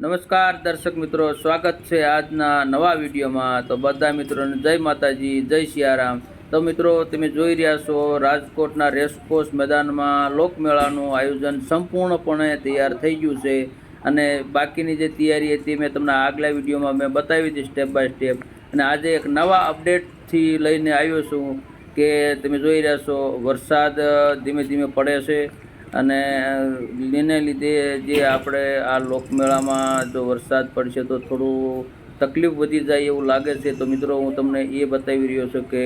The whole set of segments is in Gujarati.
નમસ્કાર દર્શક મિત્રો, સ્વાગત છે આજના નવા વિડીયોમાં. તો બધા મિત્રોને જય માતાજી, જય સિયારામ. તો મિત્રો, તમે જોઈ રહ્યા છો રાજકોટના રેસકોર્સ મેદાનમાં લોકમેળાનું આયોજન સંપૂર્ણપણે તૈયાર થઈ ગયું છે. અને બાકીની જે તૈયારી હતી મેં તમને આગલા વિડીયોમાં મેં બતાવી હતી સ્ટેપ બાય સ્ટેપ અને આજે એક નવા અપડેટથી લઈને આવ્યો છું કે તમે જોઈ રહ્યા છો વરસાદ ધીમે ધીમે પડે છે. અને એને લીધે જે આપણે આ લોકમેળામાં જો વરસાદ પડશે તો થોડું તકલીફ વધી જાય એવું લાગે છે. તો મિત્રો, હું તમને એ બતાવી રહ્યો છું કે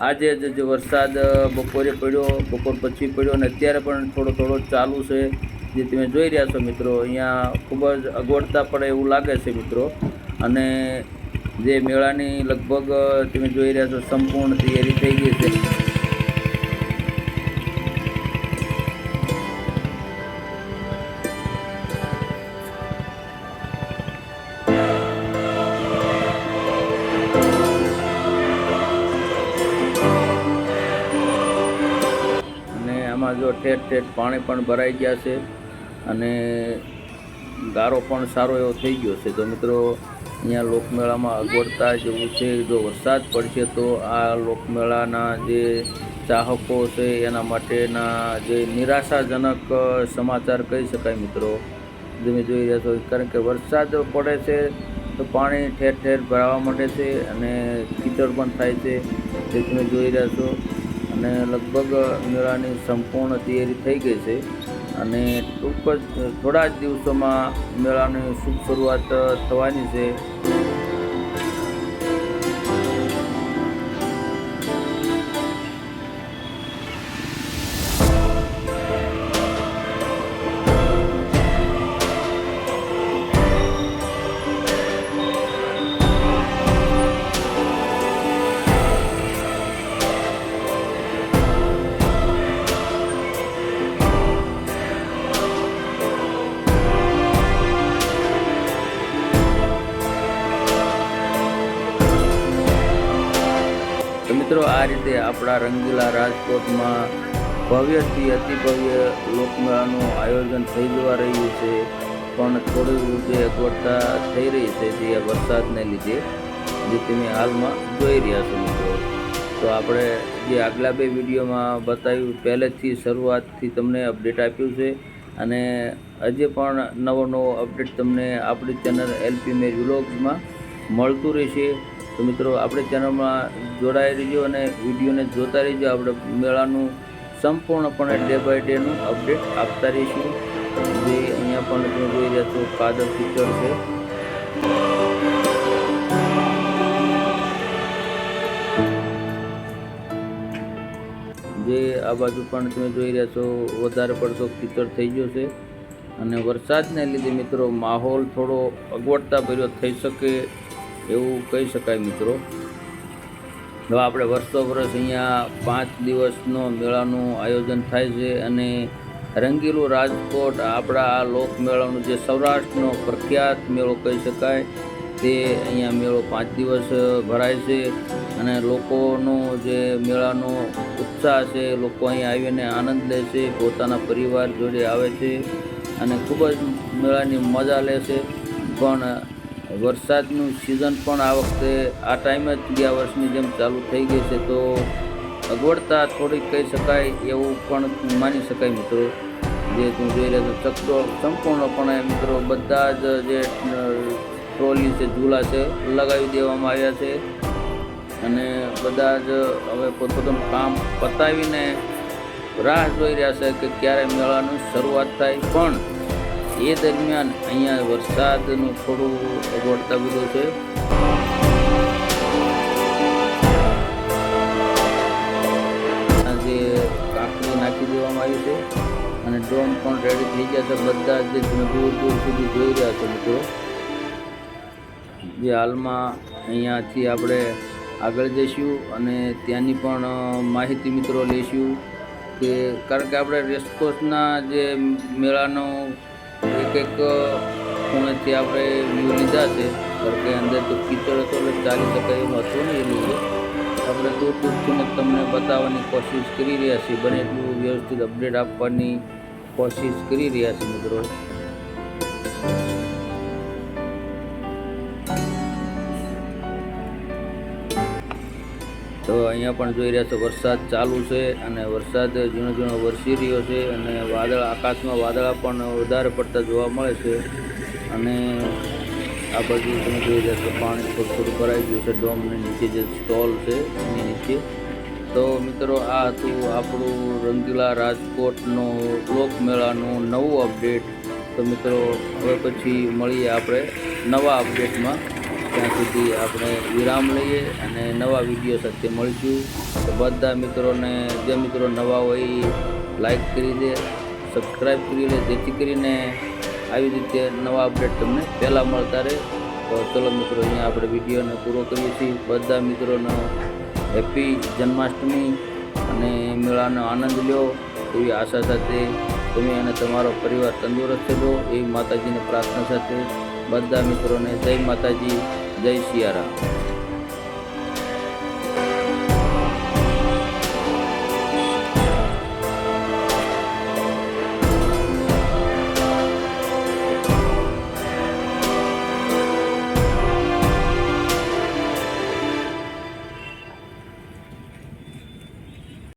આજે જ જે વરસાદ બપોરે પડ્યો, બપોર પછી પડ્યો અને અત્યારે પણ થોડો થોડો ચાલુ છે જે તમે જોઈ રહ્યા છો મિત્રો. અહીંયા ખૂબ જ અગવડતા પડે એવું લાગે છે મિત્રો. અને જે મેળાની લગભગ તમે જોઈ રહ્યા છો, સંપૂર્ણ તૈયારી થઈ ગઈ છે. આમાં ઠેઠ ઠેર પાણી પણ ભરાઈ ગયા છે અને ગારો પણ સારો એવો થઈ ગયો છે. તો મિત્રો, અહીંયા લોકમેળામાં અગવડતા જેવું છે, જો વરસાદ પડશે તો આ લોકમેળાના જે ચાહકો છે, એના માટેના જે નિરાશાજનક સમાચાર કહી શકાય મિત્રો. તમે જોઈ રહ્યા છો, કારણ કે વરસાદ પડે છે તો પાણી ઠેર ઠેર ભરાવા માંડે છે અને કીચડ પણ થાય છે. જે તમે જોઈ રહ્યા છો. અને લગભગ મેળાની સંપૂર્ણ તૈયારી થઈ ગઈ છે. અને ટૂંક જ, થોડા જ દિવસોમાં મેળાની શુભ શરૂઆત થવાની છે. મિત્રો, આ રીતે આપણા રંગીલા રાજકોટમાં ભવ્યથી અતિ ભવ્ય લોકમેળાનું આયોજન થઈ જવા રહ્યું છે. પણ થોડું જે અગવડતા થઈ રહી છે જે વરસાદને લીધે, જે તમે હાલમાં જોઈ રહ્યા છો મિત્રો. તો આપણે જે આગલા બે વિડીયોમાં બતાવ્યું, પહેલેથી શરૂઆતથી તમને અપડેટ આપ્યું છે. અને હજી પણ નવો નવો અપડેટ તમને આપણી ચેનલ એલપી મેર વ્લોગ્સમાં મળતું રહેશે. તો મિત્રો, આપણે ચેનલમાં જોડાઈ રહીજો અને વિડીયોને જોતા રહીજો. આપણે મેળાનું સંપૂર્ણપણે ડે બાય ડેનું અપડેટ આપતા રહીશું. જે અહીંયા પણ તમે જોઈ રહ્યા છો ફાધર ફીચર છે. જે આ બાજુ પણ તમે જોઈ રહ્યા છો, વધારે પડતો કીચડ થઈ ગયો છે. અને વરસાદને લીધે મિત્રો, માહોલ થોડો અગવડતા ભર્યો થઈ શકે એવું કહી શકાય મિત્રો. હવે આપણે વર્ષો વર્ષ અહીંયા પાંચ દિવસનો મેળાનું આયોજન થાય છે અને રંગીલું રાજકોટ આપણા આ લોકમેળાનું જે સૌરાષ્ટ્રનો પ્રખ્યાત મેળો કહી શકાય, તે અહીંયા મેળો પાંચ દિવસ ભરાય છે અને લોકોનો જે મેળાનો ઉત્સાહ છે, લોકો અહીંયા આવીને આનંદ લે છે, પોતાના પરિવાર જોડે આવે છે અને ખૂબ જ મેળાની મજા લે છે. પણ વરસાદનું સિઝન પણ આ વખતે, આ ટાઈમે જ ગયા વર્ષની જેમ ચાલુ થઈ ગઈ છે. તો અગવડતા થોડીક કહી શકાય એવું પણ માની શકાય મિત્રો. જે તું જોઈ રહ્યા છો ચક્રો સંપૂર્ણપણે મિત્રો બધા જ જે ટ્રોલી છે, ઝૂલા છે, લગાવી દેવામાં આવ્યા છે. અને બધા જ હવે પોતપોતાનું કામ પતાવીને રાહ જોઈ રહ્યા છે કે ક્યારે મેળાની શરૂઆત થાય. પણ એ દરમિયાન અહીંયા વરસાદનું થોડું અગવડતા બધો છે. આ જે કાંકરી નાખી દેવામાં આવી છે અને ડ્રોન પણ રેડી થઈ ગયા છે. બધા જે દૂર દૂર સુધી જોઈ રહ્યા છો મિત્રો. જે હાલમાં અહીંયાથી આપણે આગળ જઈશું અને ત્યાંની પણ માહિતી મિત્રો લઈશું કે કારણ કે આપણે રેસકોર્સના જે મેળાનો એક ખૂણેથી આપણે વ્યૂ લીધા છે. કે અંદર તો કીચડ હતો એટલે ચાલી શકાય એવું હતું નહીં એ લીધે આપણે દૂર દૂરથી તમને બતાવવાની કોશિશ કરી રહ્યા છીએ. બને એટલું વ્યવસ્થિત અપડેટ આપવાની કોશિશ કરી રહ્યા છીએ મિત્રો. તો અહીંયા પણ જોઈ રહ્યા છો, વરસાદ ચાલુ છે અને વરસાદ ઝીણો ઝીણો વરસી રહ્યો છે અને વાદળ, આકાશમાં વાદળા પણ વધારે પડતા જોવા મળે છે. અને આ બાજુ તમે જોઈ રહ્યા છો, પાણી થોડું થોડું ભરાઈ ગયું છે ડોમની નીચે જે સ્ટોલ છે, એની નીચે. તો મિત્રો, આ હતું આપણું રંગીલા રાજકોટનો લોકમેળાનું નવું અપડેટ તો મિત્રો, હવે પછી મળીએ આપણે નવા અપડેટમાં ત્યાં સુધી આપણે વિરામ લઈએ અને નવા વીડિયો સાથે મળીશું. તો બધા મિત્રોને, જે મિત્રો નવા હોય લાઈક કરી દે સબસ્ક્રાઈબ કરી લે, જેથી કરીને આવી રીતે નવા અપડેટ તમને પહેલાં મળતા રહે. તો ચલો મિત્રો, અહીંયા આપણે વિડીયોને પૂરો કરીએ છીએ. બધા મિત્રોનો હેપી જન્માષ્ટમી અને મેળાનો આનંદ લ્યો. એવી આશા સાથે તમે અને તમારો પરિવાર તંદુરસ્ત રહો. એવી માતાજીની પ્રાર્થના સાથે બધા મિત્રોને જય માતાજી. જય સિયારામ